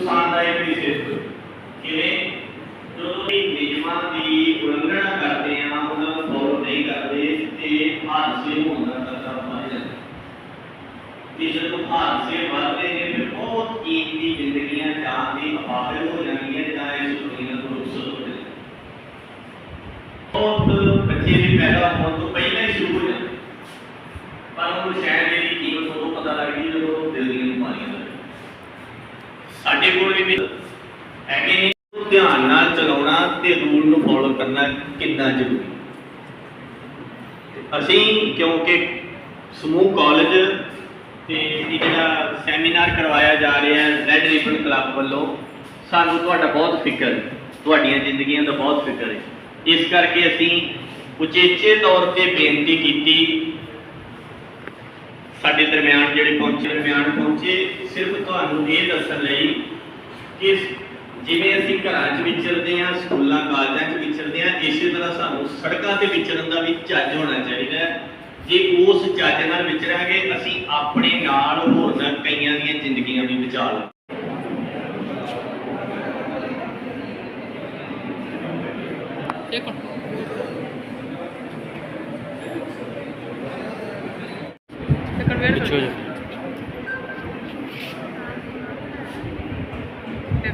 ਨੁਕਸਾਨਦਾਇਕ ਵੀ ਸਿੱਧ ਹੋਈ ਕਿਵੇਂ? ਜਦੋਂ ਵੀ ਨਿਯਮਾਂ ਦੀ ਉਲੰਘਣਾ ਕਰਦੇ ਆ ਉਹਨਾਂ ਨੂੰ ਫੋਲੋ ਨਹੀਂ ਕਰਦੇ, ਤੇ ਹਾਦਸੇ ਹੋਣ ਦਾ ਖਤਰਾ ਵੱਧ ਜਾਂਦਾ ਤੇ ਜਦੋਂ ਹਾਦਸੇ ਵੱਧਦੇ ਨੇ, ਫਿਰ ਬਹੁਤ ਕੀਮਤੀ ਜ਼ਿੰਦਗੀਆਂ ਜਾਨ ਦੀ ਅਪਾਹਜ ਹੋ ਜਾਂਦੀਆਂ ਜਾਂ ਇਸ ਦੁਨੀਆ ਤੋਂ ਰੁਖਸਤ ਹੋ ਜਾਂਦੀਆਂ ਬਹੁਤ ਬੱਚੇ ਦੇ ਪੈਦਾ ਹੋਣ ਤੋਂ ਪਹਿਲਾਂ ਹੀ ਸ਼ੁਰੂ ਹੋ ਜਾਂਦਾ ਪਰ ਉਹਨੂੰ ਸ਼ਾਇਦ ਇਹਦੀ ਕੀਮਤ ਉਦੋਂ ਪਤਾ ਲੱਗਦੀ ਜਦੋਂ ਉਹ ਦਿਲ ਦੀਆਂ ਬਿਮਾਰੀਆਂ ਲੱਗਦੀਆਂ ਸਾਡੇ ਕੋਲ ਵੀ ਹੈਗੇ ਨੇ ਧਿਆਨ ਨਾਲ ਚਲਾਉਣਾ ਤੇ ਰੂਲ ਨੂੰ ਫੋਲੋ ਕਰਨਾ ਕਿੰਨਾ ਜ਼ਰੂਰੀ ਅਸੀਂ ਕਿਉਂਕਿ ਸਮੂਹ ਕਾਲਜ ਤੇ ਜਿਹੜਾ ਸੈਮੀਨਾਰ ਕਰਵਾਇਆ ਜਾ ਰਿਹਾ ਹੈ ਰੈੱਡ ਰਿਬਨ ਕਲੱਬ ਵੱਲੋਂ, ਸਾਨੂੰ ਤੁਹਾਡਾ ਬਹੁਤ ਫਿਕਰ ਤੁਹਾਡੀਆਂ ਜ਼ਿੰਦਗੀਆਂ ਦਾ ਬਹੁਤ ਫਿਕਰ ਹੈ। ਇਸ ਕਰਕੇ ਅਸੀਂ ਉਚੇਚੇ ਤੌਰ ਤੇ ਬੇਨਤੀ ਕੀਤੀ, ਸਾਡੇ ਦਰਮਿਆਨ ਜਿਹੜੇ ਪਹੁੰਚੇ, ਦਰਮਿਆਨ ਪਹੁੰਚੇ, ਸਿਰਫ ਤੁਹਾਨੂੰ ਇਹ ਦੱਸਣ ਲਈ ਕਿ ਜਿਵੇਂ ਅਸੀਂ ਘਰਾਂ 'ਚ ਵਿਚਰਦੇ ਹਾਂ, ਸਕੂਲਾਂ, ਕਾਲਜਾਂ 'ਚ ਵਿਚਰਦੇ ਹਾਂ, ਇਸੇ ਤਰ੍ਹਾਂ ਸਾਨੂੰ ਸੜਕਾਂ ਤੇ ਵਿਚਰਨ ਦਾ ਵੀ ਚੱਜ ਹੋਣਾ ਚਾਹੀਦਾ ਹੈ। ਜੇ ਉਸ ਚੱਜ ਨਾਲ ਵਿਚਰਾਂਗੇ, ਅਸੀਂ ਆਪਣੇ ਨਾਲ ਹੋਰਨਾਂ ਕਈਆਂ ਦੀਆਂ ਜ਼ਿੰਦਗੀਆਂ ਵੀ ਬਚਾ ਲਾਂਗੇ। ਦੇਖੋ ਤੇ ਕਨਵੇਅਰ ਪਿੱਛੇ ਹੋ ਜਾ ਅ,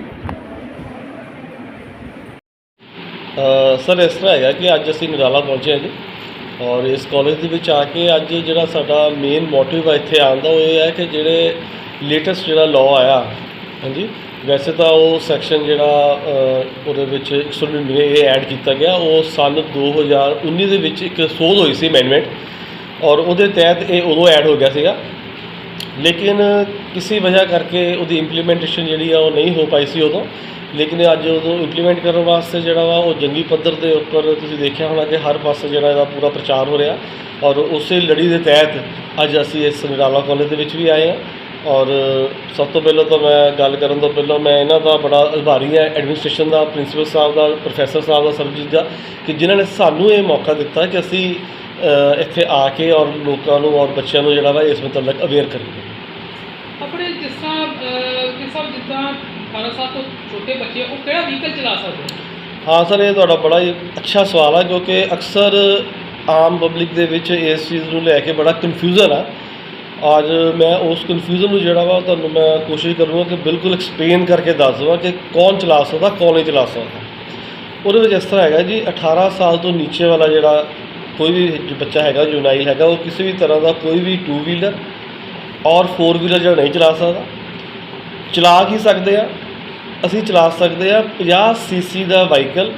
ਸਰ ਇਸ ਤਰ੍ਹਾਂ ਹੈਗਾ ਕਿ ਅੱਜ ਅਸੀਂ ਨਿਰਾਲਾ ਪਹੁੰਚੇ ਹਾਂ ਜੀ। ਔਰ ਇਸ ਕਾਲਜ ਦੇ ਵਿੱਚ ਆ ਕੇ ਅੱਜ ਜਿਹੜਾ ਸਾਡਾ ਮੇਨ ਮੋਟਿਵ ਆ ਇੱਥੇ ਆਉਣ ਦਾ ਉਹ ਇਹ ਹੈ ਕਿ ਜਿਹੜੇ ਲੇਟੈਸਟ ਜਿਹੜਾ ਲਾਅ ਆਇਆ ਹਾਂਜੀ ਵੈਸੇ ਤਾਂ ਉਹ ਸੈਕਸ਼ਨ ਜਿਹੜਾ ਅ, ਉਹਦੇ ਵਿੱਚ 199 ਇਹ ਐਡ ਕੀਤਾ ਗਿਆ। ਉਹ ਸਨ 2019 ਦੇ ਵਿੱਚ ਇੱਕ ਸੋਧ ਹੋਈ ਸੀ ਅਮੈਂਡਮੈਂਟ ਔਰ ਉਹਦੇ ਤਹਿਤ ਇਹ ਉਦੋਂ ਐਡ ਹੋ ਗਿਆ ਸੀਗਾ। ਲੇਕਿਨ ਕਿਸੇ ਵਜ੍ਹਾ ਕਰਕੇ ਉਹਦੀ ਇੰਪਲੀਮੈਂਟੇਸ਼ਨ ਜਿਹੜੀ ਆ ਉਹ ਨਹੀਂ ਹੋ ਪਾਈ ਸੀ ਉਦੋਂ। ਲੇਕਿਨ ਅੱਜ ਉਹਨੂੰ ਇੰਪਲੀਮੈਂਟ ਕਰਨ ਵਾਸਤੇ ਜਿਹੜਾ ਵਾ ਉਹ ਜੰਗੀ ਪੱਧਰ ਦੇ ਉੱਪਰ ਤੁਸੀਂ ਦੇਖਿਆ ਹੋਣਾ ਕਿ ਹਰ ਪਾਸੇ ਜਿਹੜਾ ਇਹਦਾ ਪੂਰਾ ਪ੍ਰਚਾਰ ਹੋ ਰਿਹਾ ਔਰ ਉਸੇ ਲੜੀ ਦੇ ਤਹਿਤ ਅੱਜ ਅਸੀਂ ਇਸ ਨਿਰਾਲਾ ਕਾਲਜ ਦੇ ਵਿੱਚ ਵੀ ਆਏ ਹਾਂ। ਔਰ ਸਭ ਤੋਂ ਪਹਿਲਾਂ ਤਾਂ ਮੈਂ ਗੱਲ ਕਰਨ ਤੋਂ ਪਹਿਲਾਂ ਮੈਂ ਇਹਨਾਂ ਦਾ ਬੜਾ ਆਭਾਰੀ ਹਾਂ ਐਡਮਿਨਿਸਟ੍ਰੇਸ਼ਨ ਦਾ ਪ੍ਰਿੰਸੀਪਲ ਸਾਹਿਬ ਦਾ ਪ੍ਰੋਫੈਸਰ ਸਾਹਿਬ ਦਾ, ਸਰਬਜੀਤ ਦਾ, ਕਿ ਜਿਨ੍ਹਾਂ ਨੇ ਸਾਨੂੰ ਇਹ ਮੌਕਾ ਦਿੱਤਾ ਕਿ ਅਸੀਂ ਇੱਥੇ ਆ ਕੇ ਔਰ ਲੋਕਾਂ ਨੂੰ ਔਰ ਬੱਚਿਆਂ ਨੂੰ ਜਿਹੜਾ ਵਾ ਇਸ ਮੁਤਲਕ ਅਵੇਅਰ ਕਰੀਏ। ਆਪਣੇ ਜਿਸ ਤਰ੍ਹਾਂ ਜਿੱਦਾਂ 18 ਸਾਲ ਤੋਂ ਛੋਟੇ ਬੱਚੇ ਉਹ ਕਿਹੜਾ ਵਹੀਕਲ ਚਲਾ ਸਕਦੇ ਆ? ਹਾਂ ਸਰ, ਇਹ ਤੁਹਾਡਾ ਬੜਾ ਹੀ ਅੱਛਾ ਸਵਾਲ ਆ, ਕਿਉਂਕਿ ਅਕਸਰ ਆਮ ਪਬਲਿਕ ਦੇ ਵਿੱਚ ਇਸ ਚੀਜ਼ ਨੂੰ ਲੈ ਕੇ ਬੜਾ ਕਨਫਿਊਜ਼ਨ ਆ। ਅੱਜ ਮੈਂ ਉਸ ਕਨਫਿਊਜ਼ਨ ਨੂੰ ਜਿਹੜਾ ਵਾ ਤੁਹਾਨੂੰ ਮੈਂ ਕੋਸ਼ਿਸ਼ ਕਰੂੰਗਾ ਕਿ ਬਿਲਕੁਲ ਐਕਸਪਲੇਨ ਕਰਕੇ ਦੱਸ ਦਵਾਂ ਕਿ ਕੌਣ ਚਲਾ ਸਕਦਾ, ਕੌਣ ਨਹੀਂ ਚਲਾ ਸਕਦਾ। ਉਹਦੇ ਵਿੱਚ ਇਸ ਤਰ੍ਹਾਂ ਹੈਗਾ ਜੀ 18 ਸਾਲ ਤੋਂ ਨੀਚੇ ਵਾਲਾ ਜਿਹੜਾ ਕੋਈ ਵੀ ਜੋ ਬੱਚਾ ਹੈਗਾ ਜੁਨਾਈਲ ਹੈਗਾ, ਉਹ ਕਿਸੇ ਵੀ ਤਰ੍ਹਾਂ ਦਾ ਕੋਈ ਵੀ ਟੂ ਵੀਲਰ ਔਰ ਫੋਰ ਵੀਲਰ ਜਿਹੜਾ ਨਹੀਂ ਚਲਾ ਸਕਦਾ। ਚਲਾ ਕੀ ਸਕਦੇ ਆ? ਅਸੀਂ ਚਲਾ ਸਕਦੇ ਆ 50 ਸੀਸੀ ਦਾ ਵਾਹੀਕਲ,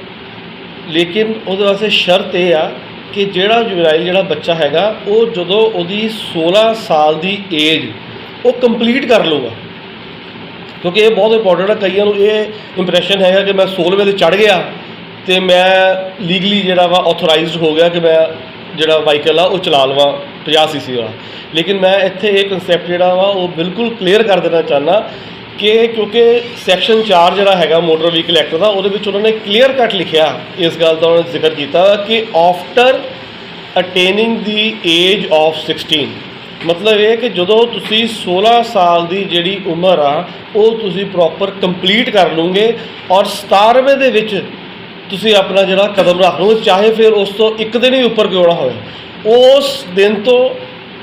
ਲੇਕਿਨ ਉਹਦੇ ਵਾਸਤੇ ਸ਼ਰਤ ਇਹ ਆ ਕਿ ਜਿਹੜਾ ਜੁਵੈਨਾਈਲ ਜਿਹੜਾ ਬੱਚਾ ਹੈਗਾ, ਉਹ ਜਦੋਂ ਉਹਦੀ 16 ਸਾਲ ਦੀ ਏਜ ਉਹ ਕੰਪਲੀਟ ਕਰ ਲਊਗਾ। ਕਿਉਂਕਿ ਇਹ ਬਹੁਤ ਇੰਪੋਰਟੈਂਟ ਹੈ ਕਈਆਂ ਨੂੰ ਇਹ ਇੰਪ੍ਰੈਸ਼ਨ ਹੈਗਾ ਕਿ ਮੈਂ 16ਵੇਂ ਤੇ ਚੜ ਗਿਆ ਤੇ ਮੈਂ ਲੀਗਲੀ ਜਿਹੜਾ ਵਾ ਆਥੋਰਾਈਜ਼ਡ ਹੋ ਗਿਆ ਕਿ ਮੈਂ ਜਿਹੜਾ ਵਾਹੀਕਲ ਆ, ਉਹ ਚਲਾ ਲਵਾਂ 50 ਸੀਸੀ ਵਾਲਾ। ਲੇਕਿਨ ਮੈਂ ਇੱਥੇ ਇਹ ਕਨਸੈਪਟ ਜਿਹੜਾ ਵਾ, ਉਹ ਬਿਲਕੁਲ ਕਲੀਅਰ ਕਰ ਦੇਣਾ ਚਾਹੁੰਦਾ ਕਿ ਕਿਉਂਕਿ ਸੈਕਸ਼ਨ 4 ਜਿਹੜਾ ਹੈਗਾ ਮੋਟਰ ਵਹੀਕਲ ਐਕਟ ਦਾ, ਉਹਦੇ ਵਿੱਚ ਉਹਨਾਂ ਨੇ ਕਲੀਅਰ ਕੱਟ ਲਿਖਿਆ ਇਸ ਗੱਲ ਦਾ, ਉਹਨਾਂ ਨੇ ਜ਼ਿਕਰ ਕੀਤਾ ਕਿ after attaining the age of 16 ਮਤਲਬ ਇਹ ਕਿ ਜਦੋਂ ਤੁਸੀਂ 16 ਸਾਲ ਦੀ ਜਿਹੜੀ ਉਮਰ ਆ, ਉਹ ਤੁਸੀਂ ਪ੍ਰੋਪਰ ਕੰਪਲੀਟ ਕਰ ਲਓਗੇ ਔਰ 17ਵੇਂ ਦੇ ਵਿੱਚ ਤੁਸੀਂ ਆਪਣਾ ਜਿਹੜਾ ਕਦਮ ਰੱਖ ਲਓ ਚਾਹੇ ਫਿਰ ਉਸ ਤੋਂ ਇੱਕ ਦਿਨ ਹੀ ਉੱਪਰ ਕਿਉਂ ਨਾ ਹੋਵੇ। ਉਸ ਦਿਨ ਤੋਂ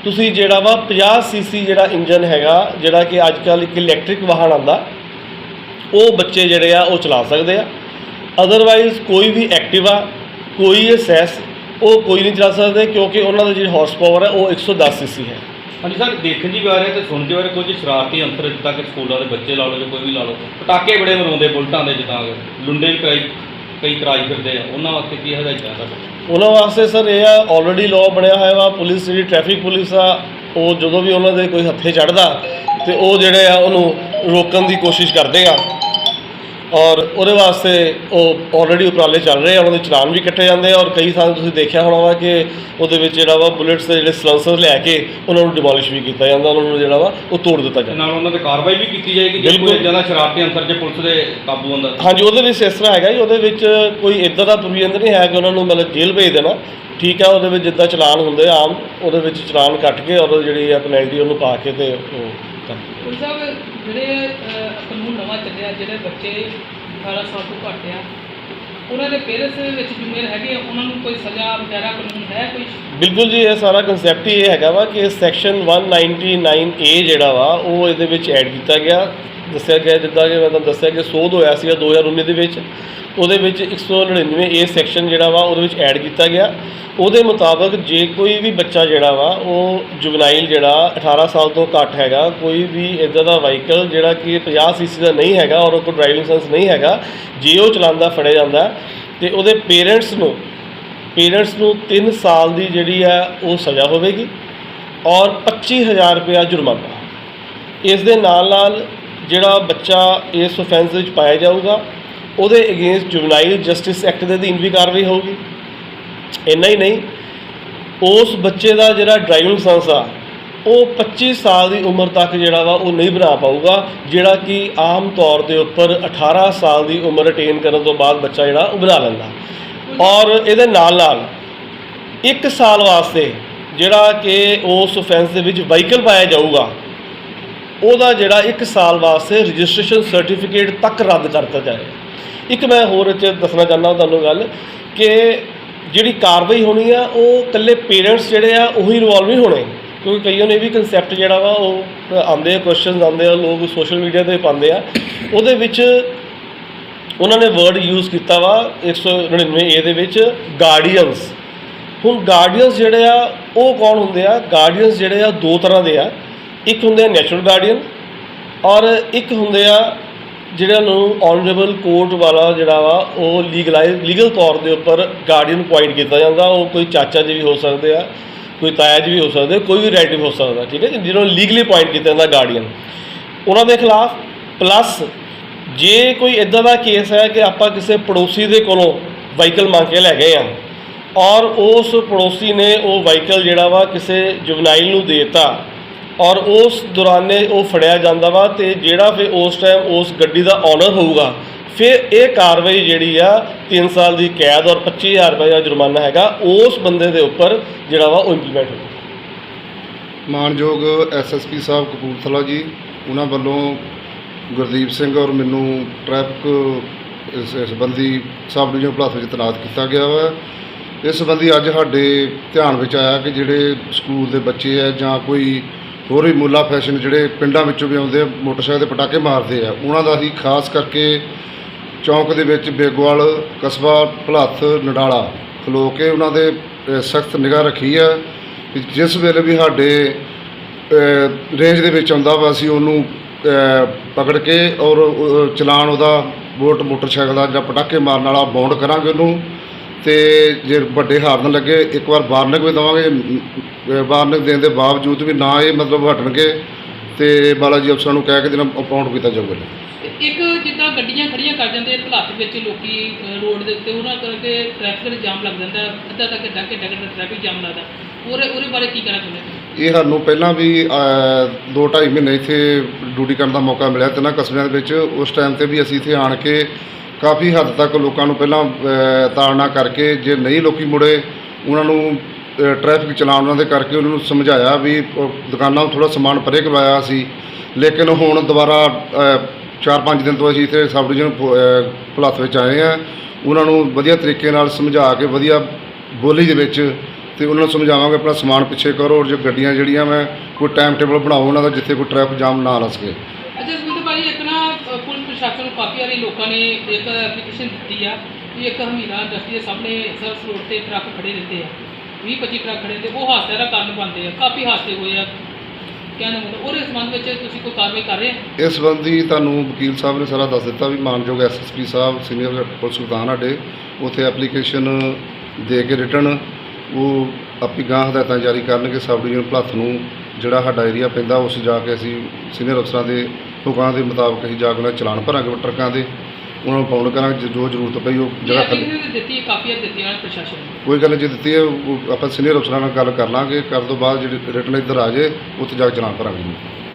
ਤੁਸੀਂ ਜਿਹੜਾ ਵਾ 50 ਸੀਸੀ ਜਿਹੜਾ ਇੰਜਨ ਹੈਗਾ, ਜਿਹੜਾ ਕਿ ਅੱਜ ਕੱਲ੍ਹ ਇੱਕ ਇਲੈਕਟ੍ਰਿਕ ਵਾਹਨ ਆਂਦਾ ਉਹ ਬੱਚੇ ਜਿਹੜੇ ਆ, ਉਹ ਚਲਾ ਸਕਦੇ ਆ। ਅਦਰਵਾਈਜ਼ ਕੋਈ ਵੀ ਐਕਟਿਵਾ ਕੋਈ ਐਸਐਸ ਉਹ ਕੋਈ ਨਹੀਂ ਚਲਾ ਸਕਦੇ ਕਿਉਂਕਿ ਉਹਨਾਂ ਦਾ ਜਿਹੜੀ ਹਾਰਸ ਪਾਵਰ ਹੈ ਉਹ 110 ਸੀਸੀ ਹੈ। ਹਾਂਜੀ ਸਰ, ਦੇਖਣ ਦੀ ਬਾਰੇ ਤੇ ਸੁਣ ਕੇ ਬਾਰੇ ਕੁਝ ਸ਼ਰਾਰਤੀ ਅੰਤਰ ਜਿੱਦਾਂ ਕਿ ਸਕੂਲਾਂ ਦੇ ਬੱਚੇ ਲਾ ਲਓ ਜਾਂ ਕੋਈ ਵੀ ਲਾ ਲਓ, ਪਟਾਕੇ ਬੜੇ ਮਰਾਉਂਦੇ ਬੁਲਟਾਂ ਦੇ ਜਿੱਦਾਂ, ਲੁੰਡੇ ਵੀ ਕਰਾਈ ਕਈ ਕਰਾਈ ਫਿਰਦੇ ਆ, ਉਹਨਾਂ ਵਾਸਤੇ ਕੀ ਹਦਾਇਤਾਂ ਸਰ ਉਹਨਾਂ ਵਾਸਤੇ ਸਰ ਇਹ ਆ ਆਲਰੇਡੀ ਲਾਅ ਬਣਿਆ ਹੋਇਆ ਵਾ, ਪੁਲਿਸ ਜਿਹੜੀ ਟ੍ਰੈਫਿਕ ਪੁਲਿਸ ਆ, ਉਹ ਜਦੋਂ ਵੀ ਉਹਨਾਂ ਦੇ ਕੋਈ ਹੱਥੇ ਚੜਦਾ ਤੇ ਉਹ ਜਿਹੜੇ ਆ ਉਹਨੂੰ ਰੋਕਣ ਦੀ ਕੋਸ਼ਿਸ਼ ਕਰਦੇ ਆ। ਔਰ ਉਹਦੇ ਵਾਸਤੇ ਉਹ ਆਲਰੇਡੀ ਉਪਰਾਲੇ ਚੱਲ ਰਹੇ ਆ ਉਹਨਾਂ ਦੇ ਚਲਾਨ ਵੀ ਕੱਟੇ ਜਾਂਦੇ ਆ ਔਰ ਕਈ ਥਾਂ ਤੁਸੀਂ ਦੇਖਿਆ ਹੋਣਾ ਵਾ ਕਿ ਉਹਦੇ ਵਿੱਚ ਜਿਹੜਾ ਵਾ ਬੁਲੇਟਸ ਦੇ ਜਿਹੜੇ ਸਲੈਂਸਰ ਲੈ ਕੇ ਉਹਨਾਂ ਨੂੰ ਡਿਮੋਲਿਸ਼ ਵੀ ਕੀਤਾ ਜਾਂਦਾ ਉਹਨਾਂ ਨੂੰ ਜਿਹੜਾ ਵਾ ਉਹ ਤੋੜ ਦਿੱਤਾ ਜਾਂਦਾ। ਨਾਲ ਉਹਨਾਂ ਤੇ ਕਾਰਵਾਈ ਵੀ ਕੀਤੀ ਜਾਏਗੀ ਜੇ ਬਿਲਕੁਲ। ਕੋਈ ਜ਼ਿਆਦਾ ਸ਼ਰਾਰਤੀ ਅੰਤਰ ਜੇ ਪੁਲਿਸ ਦੇ ਕਾਬੂ ਆਉਂਦਾ ਹਾਂਜੀ ਉਹਦੇ ਵਿੱਚ ਇਸ ਤਰ੍ਹਾਂ ਹੈਗਾ ਜੀ ਉਹਦੇ ਵਿੱਚ ਕੋਈ ਇਦਾਂ ਦਾ ਪ੍ਰੋਵੀਜ਼ਨ ਨਹੀਂ ਹੈ ਕਿ ਉਹਨਾਂ ਨੂੰ ਮਤਲਬ ਜੇਲ੍ਹ ਭੇਜ ਦੇਣਾ। ਠੀਕ ਹੈ ਉਹਦੇ ਵਿੱਚ ਜਿੱਦਾਂ ਚਲਾਨ ਹੁੰਦੇ ਆ ਆਮ ਉਹਦੇ ਵਿੱਚ ਚਲਾਨ ਕੱਟ ਕੇ ਔਰ ਜਿਹੜੀ ਹੈ ਪੈਨਲਟੀ ਉਹਨੂੰ ਪਾ ਕੇ ਤੇ ਉਹ ਕਰ ਪੁਲਿਸ ਸਾਹਿਬ ਜਿਹੜੇ ਕਾਨੂੰਨ ਨਵਾਂ ਚੱਲਿਆ ਜਿਹੜੇ ਬੱਚੇ 18 ਸਾਲ ਤੋਂ ਘੱਟ ਆ ਉਹਨਾਂ ਦੇ ਪੇਰੈਂਟਸ ਵਿੱਚ ਜ਼ਿੰਮੇਵਾਰ ਹੈਗੇ ਆ, ਉਹਨਾਂ ਨੂੰ ਕੋਈ ਸਜ਼ਾ ਵਗੈਰਾ ਕਾਨੂੰਨ ਹੈ ਕੋਈ? ਬਿਲਕੁਲ ਜੀ ਇਹ ਸਾਰਾ ਕਨਸੈਪਟ ਹੀ ਇਹ ਹੈਗਾ ਵਾ ਕਿ ਸੈਕਸ਼ਨ 199 ਏ ਜਿਹੜਾ ਵਾ ਉਹ ਇਹਦੇ ਵਿੱਚ ਐਡ ਕੀਤਾ ਗਿਆ। ਦੱਸਿਆ ਗਿਆ, ਜਿੱਦਾਂ ਕਿ ਮੈਂ ਤੁਹਾਨੂੰ ਦੱਸਿਆ ਕਿ ਸੋਧ ਹੋਇਆ ਸੀਗਾ 2019 ਦੇ ਵਿੱਚ, ਉਹਦੇ ਵਿੱਚ 199 ਏ ਸੈਕਸ਼ਨ ਜਿਹੜਾ ਵਾ, ਉਹਦੇ ਵਿੱਚ ਐਡ ਕੀਤਾ ਗਿਆ। ਉਹਦੇ ਮੁਤਾਬਕ ਜੇ ਕੋਈ ਵੀ ਬੱਚਾ ਜਿਹੜਾ ਵਾ, ਉਹ ਜੁਵਨਾਈਲ ਜਿਹੜਾ 18 ਸਾਲ ਤੋਂ ਘੱਟ ਹੈਗਾ, ਕੋਈ ਵੀ ਇਦਾਂ ਦਾ ਵਾਹੀਕਲ ਜਿਹੜਾ ਕਿ 50 ਸੀਸੀ ਦਾ ਨਹੀਂ ਹੈਗਾ ਔਰ ਉਹ ਕੋਲ ਡਰਾਈਵਿੰਗ ਲਾਇਸੈਂਸ ਨਹੀਂ ਹੈਗਾ, ਜੇ ਉਹ ਚਲਾਉਂਦਾ, ਫੜਿਆ ਜਾਂਦਾ, ਤੇ ਉਹਦੇ ਪੇਰੈਂਟਸ ਨੂੰ ਪੇਰੈਂਟਸ ਨੂੰ 3 ਸਾਲ ਦੀ ਜਿਹੜੀ ਆ, ਉਹ ਸਜ਼ਾ ਹੋਵੇਗੀ ਔਰ 25000 ਰੁਪਇਆ ਜੁਰਮਾਨਾ। ਇਸ ਦੇ ਨਾਲ ਨਾਲ ਜਿਹੜਾ ਬੱਚਾ ਇਸ offense ਵਿੱਚ ਪਾਇਆ ਜਾਊਗਾ, ਉਹਦੇ ਅਗੇਂਸਟ ਜੁਵਨਾਈਲ ਜਸਟਿਸ ਐਕਟ ਦੇ ਅਧੀਨ ਵੀ ਕਾਰਵਾਈ ਹੋਊਗੀ। ਇੰਨਾ ਹੀ ਨਹੀਂ, ਉਸ ਬੱਚੇ ਦਾ ਜਿਹੜਾ ਡਰਾਈਵਿੰਗ ਲਾਇਸੈਂਸ ਆ, ਉਹ 25 ਸਾਲ ਦੀ ਉਮਰ ਤੱਕ ਜਿਹੜਾ ਵਾ ਉਹ ਨਹੀਂ ਬਣਾ ਪਾਊਗਾ, ਜਿਹੜਾ ਕਿ ਆਮ ਤੌਰ ਦੇ ਉੱਪਰ 18 ਸਾਲ ਦੀ ਉਮਰ ਅਟੇਨ ਕਰਨ ਤੋਂ ਬਾਅਦ ਬੱਚਾ ਜਿਹੜਾ ਉਹ ਬਣਾ ਲੈਂਦਾ। ਔਰ ਇਹਦੇ ਨਾਲ ਨਾਲ 1 ਸਾਲ ਵਾਸਤੇ ਜਿਹੜਾ ਕਿ ਉਸ offense ਦੇ ਵਿੱਚ ਵਾਹੀਕਲ ਪਾਇਆ ਜਾਊਗਾ ਉਹਦਾ ਜਿਹੜਾ 1 ਸਾਲ ਵਾਸਤੇ ਰਜਿਸਟ੍ਰੇਸ਼ਨ ਸਰਟੀਫਿਕੇਟ ਤੱਕ ਰੱਦ ਕਰਤਾ ਜਾਏ। ਇੱਕ ਮੈਂ ਹੋਰ ਇਹ 'ਚ ਦੱਸਣਾ ਚਾਹੁੰਦਾ ਤੁਹਾਨੂੰ ਗੱਲ ਕਿ ਜਿਹੜੀ ਕਾਰਵਾਈ ਹੋਣੀ ਆ, ਉਹ ਇਕੱਲੇ ਪੇਰੈਂਟਸ ਜਿਹੜੇ ਆ, ਉਹੀ ਇਨਵੋਲਵ ਨਹੀਂ ਹੋਣੇ। ਕਿਉਂਕਿ ਕਈਆਂ ਨੇ ਵੀ ਕਨਸੈਪਟ ਜਿਹੜਾ ਵਾ, ਉਹ ਆਉਂਦੇ ਆ ਕੁਐਸਚਨਸ ਆਉਂਦੇ ਆ, ਲੋਕ ਸੋਸ਼ਲ ਮੀਡੀਆ ਤੇ ਪਾਉਂਦੇ ਆ। ਉਹਦੇ ਵਿੱਚ ਉਹਨਾਂ ਨੇ ਵਰਡ ਯੂਜ਼ ਕੀਤਾ ਵਾ 199 ਏ ਦੇ ਵਿੱਚ ਗਾਰਡੀਅਨਸ ਹੁਣ ਗਾਰਡੀਅਨਸ ਜਿਹੜੇ ਆ, ਉਹ ਕੌਣ ਹੁੰਦੇ ਆ? ਗਾਰਡੀਅਨਸ ਜਿਹੜੇ ਆ, ਦੋ ਤਰ੍ਹਾਂ ਦੇ ਆ। ਇੱਕ ਹੁੰਦੇ ਆ ਨੈਚੁਰਲ ਗਾਰਡੀਅਨ ਔਰ ਇੱਕ ਹੁੰਦੇ ਆ ਜਿਹੜਾ ਨੂੰ ਆਨਰੇਬਲ ਕੋਰਟ ਵਾਲਾ ਜਿਹੜਾ ਵਾ, ਉਹ ਲੀਗਲਾਈਜ਼ ਲੀਗਲ ਤੌਰ ਦੇ ਉੱਪਰ ਗਾਰਡੀਅਨ ਪੁਆਇੰਟ ਕੀਤਾ ਜਾਂਦਾ। ਉਹ ਕੋਈ ਚਾਚਾ ਜੀ ਵੀ ਹੋ ਸਕਦੇ ਆ, ਕੋਈ ਤਾਇਆ ਜੀ ਵੀ ਹੋ ਸਕਦੇ ਕੋਈ ਵੀ ਰਿਲੇਟਿਵ ਹੋ ਸਕਦਾ, ਠੀਕ ਹੈ ਜੀ? ਨੂੰ ਲੀਗਲੀ ਪੁਆਇੰਟ ਕੀਤਾ ਜਾਂਦਾ ਗਾਰਡੀਅਨ ਉਹਨਾਂ ਦੇ ਖਿਲਾਫ ਪਲੱਸ ਜੇ ਕੋਈ ਇਦਾਂ ਦਾ ਕੇਸ ਹੈ ਕਿ ਆਪਾਂ ਕਿਸੇ ਪੜੋਸੀ ਦੇ ਕੋਲੋਂ ਵਾਹੀਕਲ ਮੰਗ ਕੇ ਲੈ ਗਏ ਆ, ਔਰ ਉਸ ਪੜੋਸੀ ਨੇ ਉਹ ਵਾਹੀਕਲ ਜਿਹੜਾ ਵਾ ਕਿਸੇ ਜੁਵਨਾਈਲ ਨੂੰ ਦੇਤਾ ਔਰ ਉਸ ਦੌਰਾਨੇ ਉਹ ਫੜਿਆ ਜਾਂਦਾ ਵਾ ਤੇ ਜਿਹੜਾ ਫਿਰ ਉਸ ਟਾਈਮ ਉਸ ਗੱਡੀ ਦਾ ਓਨਰ ਹੋਊਗਾ, ਫਿਰ ਇਹ ਕਾਰਵਾਈ ਜਿਹੜੀ ਆ 3 ਸਾਲ ਦੀ ਕੈਦ ਔਰ 25000 ਰੁਪਏ ਦਾ ਜੁਰਮਾਨਾ ਹੈਗਾ, ਉਸ ਬੰਦੇ ਦੇ ਉੱਪਰ ਜਿਹੜਾ ਵਾ ਉਹ ਇੰਪਲੀਮੈਂਟ ਹੋਊਗਾ। ਮਾਨਯੋਗ ਐਸਐਸਪੀ ਸਾਹਿਬ ਕਪੂਰਥਲਾ ਜੀ, ਉਹਨਾਂ ਵੱਲੋਂ ਗੁਰਦੀਪ ਸਿੰਘ ਔਰ ਮੈਨੂੰ ਟ੍ਰੈਫਿਕ ਇਸ ਸੰਬੰਧੀ ਸਬ ਡਿਵੀਜ਼ਨ ਪਲਾਸ ਵਿੱਚ ਤੈਨਾਤ ਕੀਤਾ ਗਿਆ ਵਾ। ਇਸ ਸੰਬੰਧੀ ਅੱਜ ਸਾਡੇ ਧਿਆਨ ਵਿੱਚ ਆਇਆ ਕਿ ਜਿਹੜੇ ਸਕੂਲ ਦੇ ਬੱਚੇ ਆ ਜਾਂ ਕੋਈ ਹੋਰ ਵੀ ਮੁੱਲਾ ਫੈਸ਼ਨ ਜਿਹੜੇ ਪਿੰਡਾਂ ਵਿੱਚੋਂ ਵੀ ਆਉਂਦੇ ਆ, ਮੋਟਰਸਾਈਕਲ ਤੇ ਪਟਾਕੇ ਮਾਰਦੇ ਆ, ਉਹਨਾਂ ਦਾ ਅਸੀਂ ਖਾਸ ਕਰਕੇ ਚੌਂਕ ਦੇ ਵਿੱਚ ਬੇਗਵਾਲ, ਕਸਬਾ, ਭਲੱਥ, ਨਡਾਲਾ ਖਲੋ ਕੇ ਉਹਨਾਂ ਦੇ ਸਖਤ ਨਿਗਾਹ ਰੱਖੀ ਆ ਜਿਸ ਵੇਲੇ ਵੀ ਸਾਡੇ ਰੇਂਜ ਦੇ ਵਿੱਚ ਆਉਂਦਾ ਵਾ, ਅਸੀਂ ਉਹਨੂੰ ਪਕੜ ਕੇ ਔਰ ਉਹ ਚਲਾਨ ਉਹਦਾ ਬੋਟ ਮੋਟਰਸਾਈਕਲ ਦਾ ਜਾਂ ਪਟਾਕੇ ਮਾਰਨ ਵਾਲਾ ਬੌਂਡ ਕਰਾਂਗੇ ਉਹਨੂੰ ਤੇ ਜੇ ਵੱਡੇ ਹਾਰਨ ਲੱਗੇ, ਇੱਕ ਵਾਰ ਵਾਰਨਿੰਗ ਵੀ ਦੇਵਾਂਗੇ ਵਾਰਨਿੰਗ ਦੇਣ ਦੇ ਬਾਵਜੂਦ ਵੀ ਨਾ ਇਹ ਮਤਲਬ ਹਟਣਗੇ ਤੇ ਬਾਲਾ ਜੀ ਅਫਸਰਾਂ ਨੂੰ ਕਹਿ ਕੇ ਦੇਣਾ ਅਪਾਉਂਟ ਕੀਤਾ ਜਾਊਗਾ ਇੱਕ ਜਿੱਦਾਂ ਗੱਡੀਆਂ ਖੜੀਆਂ ਕਰ ਜਾਂਦੇ ਆ ਭਲਾਤ ਵਿੱਚ ਲੋਕੀ ਅਹ, ਰੋਡ ਦੇ ਉੱਤੇ ਉਹਨਾਂ ਕਰਕੇ ਟ੍ਰੈਫਿਕ ਜਾਮ ਲੱਗ ਜਾਂਦਾ। ਅੱਧਾ ਤੱਕ ਘੰਟਾ ਘੰਟਾ ਘੰਟਾ ਟ੍ਰੈਫਿਕ ਜਾਮ ਲੱਗਦਾ ਉਹਦੇ ਉਹਦੇ ਬਾਰੇ ਕੀ ਕਹਿਣਾ ਚਾਹੁੰਦੇ ਤੁਸੀਂ? ਇਹ ਸਾਨੂੰ ਪਹਿਲਾਂ ਵੀ 2-2.5 ਮਹੀਨੇ ਇੱਥੇ ਡਿਊਟੀ ਕਰਨ ਦਾ ਮੌਕਾ ਮਿਲਿਆ ਤਿੰਨਾਂ ਕਸਬਿਆਂ ਦੇ ਵਿੱਚ ਉਸ ਟਾਈਮ ਤੇ ਵੀ ਅਸੀਂ ਇੱਥੇ ਆਣ ਕੇ ਕਾਫੀ ਹੱਦ ਤੱਕ ਲੋਕਾਂ ਨੂੰ ਪਹਿਲਾਂ ਅ, ਤਾੜਨਾ ਕਰਕੇ ਜੇ ਨਹੀਂ ਲੋਕੀ ਮੁੜੇ ਉਹਨਾਂ ਨੂੰ ਟ੍ਰੈਫਿਕ ਚਲਾਉਣ ਉਹਨਾਂ ਦੇ ਕਰਕੇ ਉਹਨਾਂ ਨੂੰ ਸਮਝਾਇਆ ਵੀ, ਉਹ ਦੁਕਾਨਾਂ ਨੂੰ ਥੋੜਾ ਸਮਾਨ ਪਰੇ ਕਰਵਾਇਆ ਸੀ। ਲੇਕਿਨ ਹੁਣ ਦੁਬਾਰਾ 4-5 ਦਿਨ ਤੋਂ ਅਸੀਂ ਇੱਥੇ ਸਬ ਡਿਵੀਜ਼ਨ ਭੁਲੱਥ ਵਿੱਚ ਆਏ ਆ ਉਹਨਾਂ ਨੂੰ ਵਧੀਆ ਤਰੀਕੇ ਨਾਲ ਸਮਝਾ ਕੇ, ਵਧੀਆ ਬੋਲੀ ਦੇ ਵਿੱਚ ਤੇ ਉਹਨਾਂ ਨੂੰ ਸਮਝਾਵਾਂਗੇ, ਆਪਣਾ ਸਮਾਨ ਪਿੱਛੇ ਕਰੋ ਔਰ ਜੋ ਗੱਡੀਆਂ ਜਿਹੜੀਆਂ ਮੈਂ, ਕੋਈ ਟਾਈਮ ਟੇਬਲ ਬਣਾਓ, ਉਹਨਾਂ ਦਾ ਜਿੱਥੇ ਕੋਈ ਟ੍ਰੈਫਿਕ ਜਾਮ ਨਾ ਲੱਗ ਸਕੇ। ਅੱਛਾ ਸੁਮਿਤ ਭਾਜੀ ਇੱਕ ਨਾ ਪੁਲਿਸ ਪ੍ਰਸ਼ਾਸਨ ਨੂੰ ਕਾਫੀ ਵਾਰੀ ਲੋਕਾਂ ਨੇ ਇੱਕ ਐਪਲੀਕੇਸ਼ਨ ਦਿੱਤੀ ਆ ਵੀ ਇੱਕ ਹਮੀਰਾ ਇੰਡਸਟਰੀ ਦੇ ਸਾਹਮਣੇ ਸਰਸ ਰੋਡ ਤੇ ਟਰੱਕ ਖੜੇ ਰਹਿੰਦੇ ਆ। 20 25 ਟਰੱਕ ਖੜੇ ਤੇ ਉਹ ਹਾਦਸੇ ਦਾ ਕਾਰਨ ਬਣਦੇ ਆ, ਕਾਫੀ ਹਾਦਸੇ ਹੋਏ ਆ। ਕਹਿੰਦਾ ਮਤਲਬ ਉਹਦੇ ਸੰਬੰਧ ਵਿੱਚ ਤੁਸੀਂ ਕੋਈ ਕਾਰਵਾਈ ਕਰ ਰਹੇ ਆ ਇਸ ਸੰਬੰਧੀ ਤੁਹਾਨੂੰ ਵਕੀਲ ਸਾਹਿਬ ਨੇ ਸਾਰਾ ਦੱਸ ਦਿੱਤਾ ਵੀ ਮਾਨਯੋਗ ਐਸਐਸਪੀ ਸਾਹਿਬ, ਸੀਨੀਅਰ ਪੁਲਿਸ ਸੁਲਤਾਨ ਸਾਡੇ, ਉੱਥੇ ਐਪਲੀਕੇਸ਼ਨ ਦੇ ਕੇ ਰਿਟਰਨ, ਉਹ ਆਪਣੀ ਗਾਂ ਹਦਾਇਤਾਂ ਜਾਰੀ ਕਰਨਗੇ ਸਬ ਡਿਵੀਜ਼ਨ ਭਲੱਥ ਨੂੰ ਜਿਹੜਾ ਸਾਡਾ ਏਰੀਆ ਪੈਂਦਾ, ਉਸ ਜਾ ਕੇ ਅਸੀਂ ਸੀਨੀਅਰ ਅਫਸਰਾਂ ਦੇ ਹੁਕਮਾਂ ਦੇ ਮੁਤਾਬਕ ਅਸੀਂ ਜਾ ਕੇ ਉਹਨਾਂ ਚਲਾਨ ਭਰਾਂਗੇ ਟਰੱਕਾਂ ਦੇ। ਉਹਨਾਂ ਨੂੰ ਪਾਉਣ ਕਰਾਂਗੇ ਜੇ ਜ਼ਰੂਰਤ ਪਈ ਉਹ ਜਗ੍ਹਾ ਖਾਲੀ ਦਿੱਤੀ ਦਿੱਤੀ ਆ ਪ੍ਰਸ਼ਾਸਨ ਨੂੰ। ਕੋਈ ਗੱਲ ਨਹੀਂ ਜੇ ਦਿੱਤੀ ਹੈ ਉਹ ਆਪਾਂ ਸੀਨੀਅਰ ਅਫਸਰਾਂ ਨਾਲ ਗੱਲ ਕਰ ਲਾਂਗੇ ਕਰਨ ਤੋਂ ਬਾਅਦ ਜਿਹੜੀ ਰਿਟਰਨ ਇੱਧਰ ਆ ਜੇ ਉੱਥੇ ਜਾ ਕੇ ਚਲਾਨ ਭਰਾਂਗੇ ਜੀ।